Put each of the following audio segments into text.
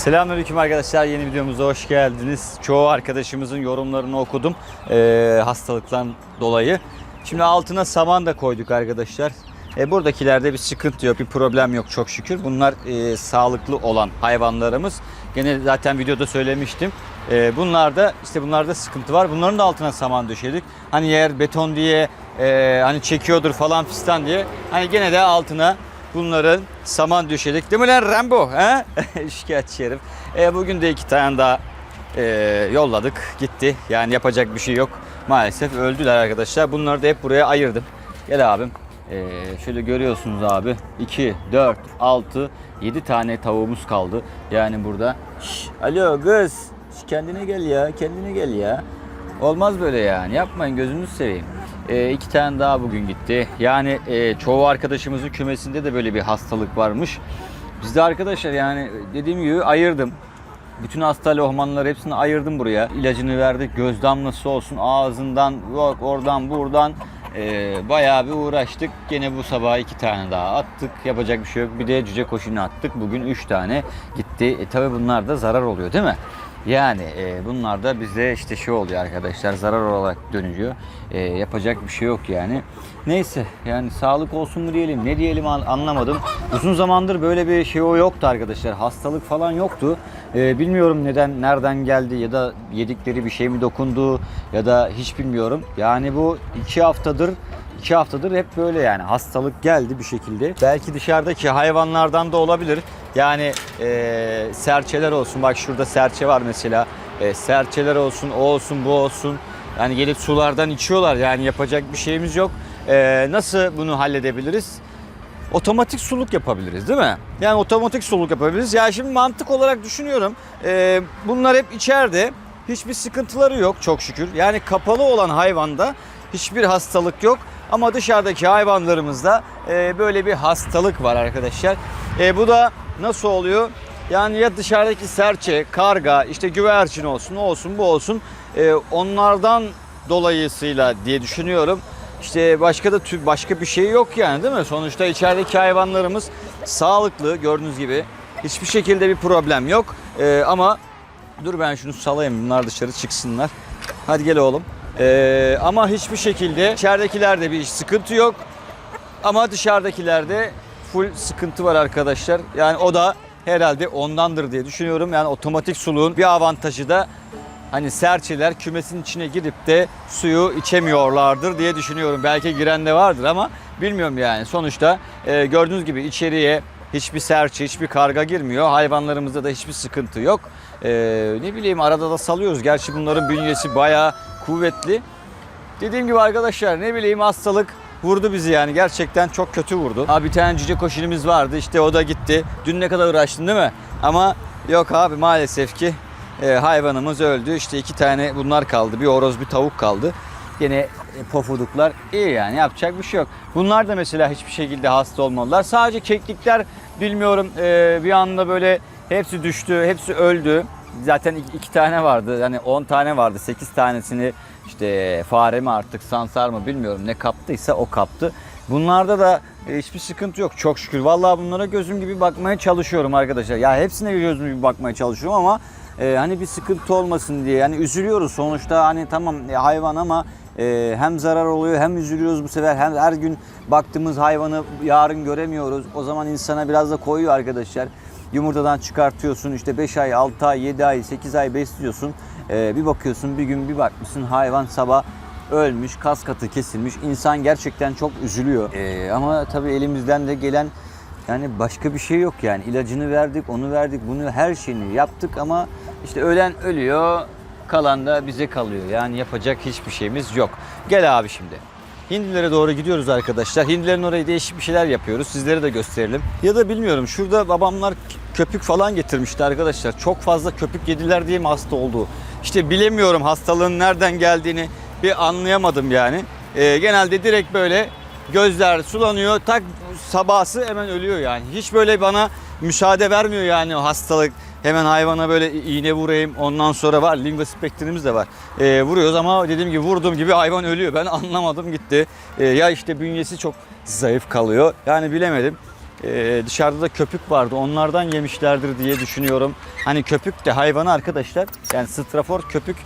Selamünaleyküm arkadaşlar. Yeni videomuza hoş geldiniz. Çoğu arkadaşımızın yorumlarını okudum. Ee, hastalıktan dolayı. Şimdi altına saman da koyduk arkadaşlar. E, buradakilerde bir sıkıntı yok, bir problem yok çok şükür. Bunlar e, sağlıklı olan hayvanlarımız. Gene zaten videoda söylemiştim. E, bunlarda işte bunlarda sıkıntı var. Bunların da altına saman döşedik. Hani yer beton diye e, hani çekiyordur falan fistan diye. Hani gene de altına bunların saman döşedik. Değil mi lan Rambo? He? Şikayetçi herif. E, bugün de iki tane daha e, yolladık. Gitti. Yani yapacak bir şey yok. Maalesef öldüler arkadaşlar. Bunları da hep buraya ayırdım. Gel abim. E, şöyle görüyorsunuz abi. 2, 4, 6, 7 tane tavuğumuz kaldı. Yani burada. Şş, alo kız. Kendine gel ya. Kendine gel ya. Olmaz böyle yani. Yapmayın gözünüzü seveyim. E, iki tane daha bugün gitti. Yani e, çoğu arkadaşımızın kümesinde de böyle bir hastalık varmış. Biz de arkadaşlar yani dediğim gibi ayırdım. Bütün hasta lohmanları hepsini ayırdım buraya. İlacını verdik. Göz damlası olsun ağzından oradan buradan. E, bayağı bir uğraştık. Gene bu sabah iki tane daha attık. Yapacak bir şey yok. Bir de cüce koşunu attık. Bugün üç tane gitti. E, tabii bunlar da zarar oluyor değil mi? Yani e, bunlar da bize işte şey oluyor arkadaşlar zarar olarak dönüyor. E, yapacak bir şey yok yani. Neyse yani sağlık olsun mu diyelim ne diyelim an- anlamadım. Uzun zamandır böyle bir şey o yoktu arkadaşlar. Hastalık falan yoktu. E, bilmiyorum neden nereden geldi ya da yedikleri bir şey mi dokundu ya da hiç bilmiyorum. Yani bu iki haftadır İki haftadır hep böyle yani hastalık geldi bir şekilde. Belki dışarıdaki hayvanlardan da olabilir. Yani e, serçeler olsun bak şurada serçe var mesela. E, serçeler olsun o olsun bu olsun. Yani gelip sulardan içiyorlar yani yapacak bir şeyimiz yok. E, nasıl bunu halledebiliriz? otomatik suluk yapabiliriz değil mi? Yani otomatik suluk yapabiliriz. Ya şimdi mantık olarak düşünüyorum. Ee, bunlar hep içeride. Hiçbir sıkıntıları yok çok şükür. Yani kapalı olan hayvanda hiçbir hastalık yok. Ama dışarıdaki hayvanlarımızda e, böyle bir hastalık var arkadaşlar. E, bu da nasıl oluyor? Yani ya dışarıdaki serçe, karga, işte güvercin olsun, o olsun, bu olsun. e, onlardan dolayısıyla diye düşünüyorum. İşte başka da başka bir şey yok yani değil mi? Sonuçta içerideki hayvanlarımız sağlıklı gördüğünüz gibi. Hiçbir şekilde bir problem yok. Ee, ama dur ben şunu salayım bunlar dışarı çıksınlar. Hadi gel oğlum. Ee, ama hiçbir şekilde içeridekilerde bir sıkıntı yok. Ama dışarıdakilerde full sıkıntı var arkadaşlar. Yani o da herhalde ondandır diye düşünüyorum. Yani otomatik suluğun bir avantajı da hani serçeler kümesin içine girip de suyu içemiyorlardır diye düşünüyorum. Belki giren de vardır ama bilmiyorum yani. Sonuçta e, gördüğünüz gibi içeriye hiçbir serçe, hiçbir karga girmiyor. Hayvanlarımızda da hiçbir sıkıntı yok. E, ne bileyim arada da salıyoruz. Gerçi bunların bünyesi bayağı kuvvetli. Dediğim gibi arkadaşlar ne bileyim hastalık vurdu bizi yani gerçekten çok kötü vurdu. Abi bir tane cüce koşinimiz vardı işte o da gitti. Dün ne kadar uğraştın değil mi? Ama yok abi maalesef ki e, hayvanımız öldü. İşte iki tane bunlar kaldı. Bir horoz bir tavuk kaldı. Yine e, pofuduklar iyi yani yapacak bir şey yok. Bunlar da mesela hiçbir şekilde hasta olmadılar. Sadece keklikler bilmiyorum e, bir anda böyle hepsi düştü, hepsi öldü. Zaten iki, tane vardı. Yani 10 tane vardı. 8 tanesini işte fare mi artık sansar mı bilmiyorum ne kaptıysa o kaptı. Bunlarda da e, hiçbir sıkıntı yok çok şükür. Vallahi bunlara gözüm gibi bakmaya çalışıyorum arkadaşlar. Ya hepsine gözüm gibi bakmaya çalışıyorum ama e, hani bir sıkıntı olmasın diye. Yani üzülüyoruz sonuçta hani tamam e, hayvan ama e, hem zarar oluyor hem üzülüyoruz bu sefer. Hem her gün baktığımız hayvanı yarın göremiyoruz. O zaman insana biraz da koyuyor arkadaşlar. Yumurtadan çıkartıyorsun işte 5 ay, 6 ay, 7 ay, 8 ay besliyorsun. Ee, bir bakıyorsun bir gün bir bakmışsın hayvan sabah ölmüş, kas katı kesilmiş. İnsan gerçekten çok üzülüyor. Ee, ama tabii elimizden de gelen yani başka bir şey yok yani. İlacını verdik, onu verdik, bunu her şeyini yaptık ama işte ölen ölüyor, kalan da bize kalıyor. Yani yapacak hiçbir şeyimiz yok. Gel abi şimdi. Hindilere doğru gidiyoruz arkadaşlar. Hindilerin oraya değişik bir şeyler yapıyoruz. Sizlere de gösterelim. Ya da bilmiyorum şurada babamlar köpük falan getirmişti arkadaşlar. Çok fazla köpük yediler diye mi hasta oldu? İşte bilemiyorum hastalığın nereden geldiğini bir anlayamadım yani. Ee, genelde direkt böyle gözler sulanıyor. Tak sabahsı hemen ölüyor yani. Hiç böyle bana müsaade vermiyor yani o hastalık. Hemen hayvana böyle iğne vurayım. Ondan sonra var lingua spektrimiz de var. Ee, vuruyoruz ama dediğim gibi vurduğum gibi hayvan ölüyor. Ben anlamadım gitti. Ee, ya işte bünyesi çok zayıf kalıyor. Yani bilemedim. E, dışarıda da köpük vardı. Onlardan yemişlerdir diye düşünüyorum. Hani köpük de hayvanı arkadaşlar. Yani strafor köpük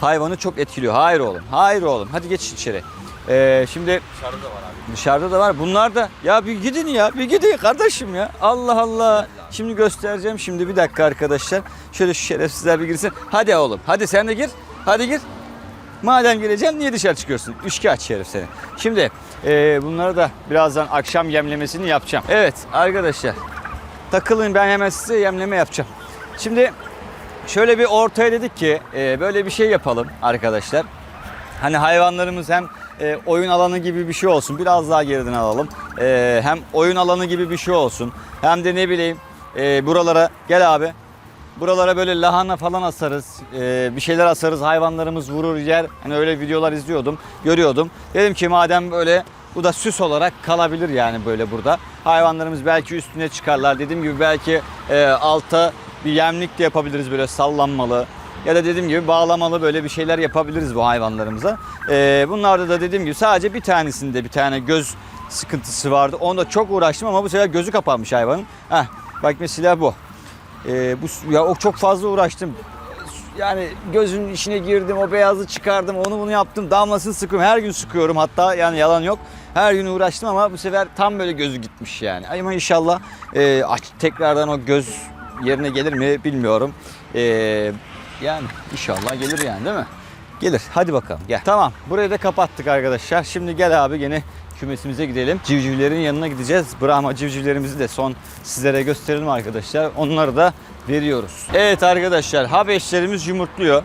hayvanı çok etkiliyor. Hayır oğlum. Hayır oğlum. Hadi geç içeri. Ee, şimdi Dışarıda da var abi. dışarıda da var. Bunlar da ya bir gidin ya. Bir gidin kardeşim ya. Allah Allah. Şimdi göstereceğim. Şimdi bir dakika arkadaşlar. Şöyle şu şerefsizler bir girsin. Hadi oğlum. Hadi sen de gir. Hadi gir. Madem gireceksin niye dışarı çıkıyorsun? Üçkağıt aç herif seni. Şimdi e, bunları da birazdan akşam yemlemesini yapacağım. Evet arkadaşlar takılın ben hemen size yemleme yapacağım. Şimdi şöyle bir ortaya dedik ki e, böyle bir şey yapalım arkadaşlar. Hani hayvanlarımız hem e, oyun alanı gibi bir şey olsun. Biraz daha geriden alalım. E, hem oyun alanı gibi bir şey olsun. Hem de ne bileyim e, buralara gel abi. Buralara böyle lahana falan asarız. e, bir şeyler asarız. Hayvanlarımız vurur yer. Hani öyle videolar izliyordum. Görüyordum. Dedim ki madem böyle bu da süs olarak kalabilir yani böyle burada. Hayvanlarımız belki üstüne çıkarlar. Dediğim gibi belki e, alta bir yemlik de yapabiliriz böyle sallanmalı. Ya da dediğim gibi bağlamalı böyle bir şeyler yapabiliriz bu hayvanlarımıza. Ee, bunlarda da dediğim gibi sadece bir tanesinde bir tane göz sıkıntısı vardı. Onda çok uğraştım ama bu sefer gözü kapanmış hayvanın. Heh, bak mesela bu. Ee, bu ya o çok fazla uğraştım. Yani gözün içine girdim, o beyazı çıkardım, onu bunu yaptım. Damlasını sıkıyorum. Her gün sıkıyorum hatta yani yalan yok. Her gün uğraştım ama bu sefer tam böyle gözü gitmiş yani. Ama inşallah e, aç, tekrardan o göz yerine gelir mi bilmiyorum. E, yani inşallah gelir yani değil mi? Gelir. Hadi bakalım gel. Tamam. Burayı da kapattık arkadaşlar. Şimdi gel abi gene kümesimize gidelim. Civcivlerin yanına gideceğiz. Brahma civcivlerimizi de son sizlere gösterelim arkadaşlar. Onları da veriyoruz. Evet arkadaşlar Habeşlerimiz yumurtluyor.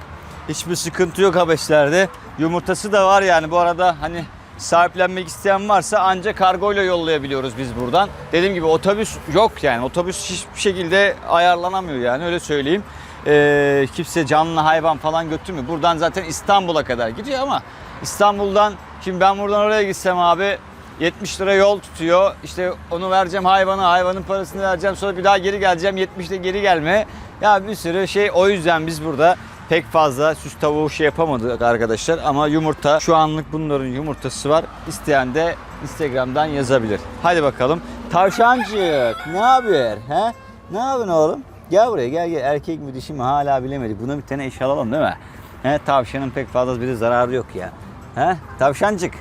Hiçbir sıkıntı yok Habeşlerde. Yumurtası da var yani bu arada hani sahiplenmek isteyen varsa ancak kargoyla yollayabiliyoruz biz buradan. Dediğim gibi otobüs yok yani otobüs hiçbir şekilde ayarlanamıyor yani öyle söyleyeyim. Ee, kimse canlı hayvan falan götürmüyor. Buradan zaten İstanbul'a kadar gidiyor ama İstanbul'dan şimdi ben buradan oraya gitsem abi 70 lira yol tutuyor. İşte onu vereceğim hayvana, hayvanın parasını vereceğim. Sonra bir daha geri geleceğim. 70'te geri gelme. Ya bir sürü şey o yüzden biz burada pek fazla süs tavuğu şey yapamadık arkadaşlar. Ama yumurta şu anlık bunların yumurtası var. İsteyen de Instagram'dan yazabilir. Hadi bakalım. Tavşancık ne haber? He? Ne yapıyorsun oğlum? Gel buraya gel gel. Erkek mi dişi mi hala bilemedik. Buna bir tane eş alalım değil mi? He, tavşanın pek fazla bir zararı yok ya. He? Tavşancık.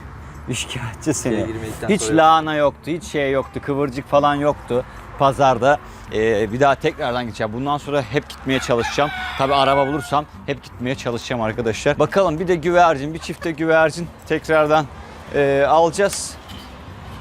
Şikayetçi seni. Hiç lahana yoktu, hiç şey yoktu, kıvırcık falan yoktu pazarda. Ee, bir daha tekrardan gideceğim. Bundan sonra hep gitmeye çalışacağım. Tabi araba bulursam hep gitmeye çalışacağım arkadaşlar. Bakalım bir de güvercin, bir çifte güvercin tekrardan e, alacağız.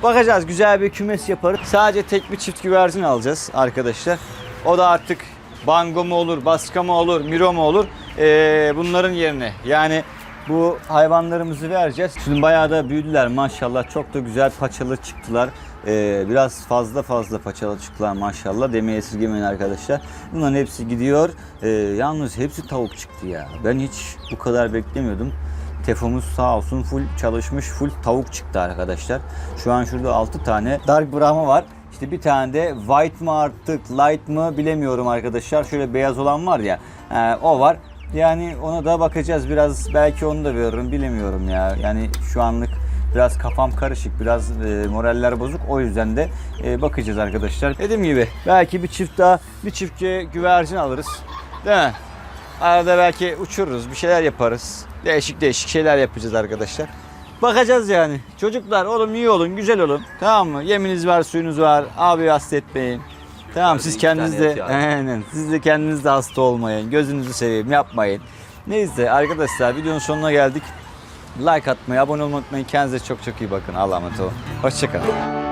Bakacağız güzel bir kümes yaparız. Sadece tek bir çift güvercin alacağız arkadaşlar. O da artık bango mu olur, baska mı olur, miro mu olur ee, bunların yerine. Yani bu hayvanlarımızı vereceğiz. Şimdi bayağı da büyüdüler maşallah. Çok da güzel paçalı çıktılar. Ee, biraz fazla fazla paçalı çıktılar maşallah. Demeye esirgemeyin arkadaşlar. Bunların hepsi gidiyor. Ee, yalnız hepsi tavuk çıktı ya. Ben hiç bu kadar beklemiyordum. Tefomuz sağ olsun full çalışmış, full tavuk çıktı arkadaşlar. Şu an şurada 6 tane Dark Brahma var. İşte bir tane de White mı artık, Light mı bilemiyorum arkadaşlar. Şöyle beyaz olan var ya, e, o var. Yani ona da bakacağız biraz. Belki onu da veririm bilemiyorum ya. Yani şu anlık biraz kafam karışık, biraz e, moraller bozuk. O yüzden de e, bakacağız arkadaşlar. Dediğim gibi belki bir çift daha, bir çiftçe güvercin alırız. Değil mi? Arada belki uçururuz, bir şeyler yaparız. Değişik değişik şeyler yapacağız arkadaşlar. Bakacağız yani. Çocuklar oğlum iyi olun, güzel olun. Tamam mı? Yeminiz var, suyunuz var. Abi hasta etmeyin. Tamam siz kendiniz de aynen. Siz de kendiniz de hasta olmayın. Gözünüzü seveyim, yapmayın. Neyse arkadaşlar videonun sonuna geldik. Like atmayı, abone olmayı unutmayın. Kendinize çok çok iyi bakın. Allah'a emanet olun. Hoşçakalın.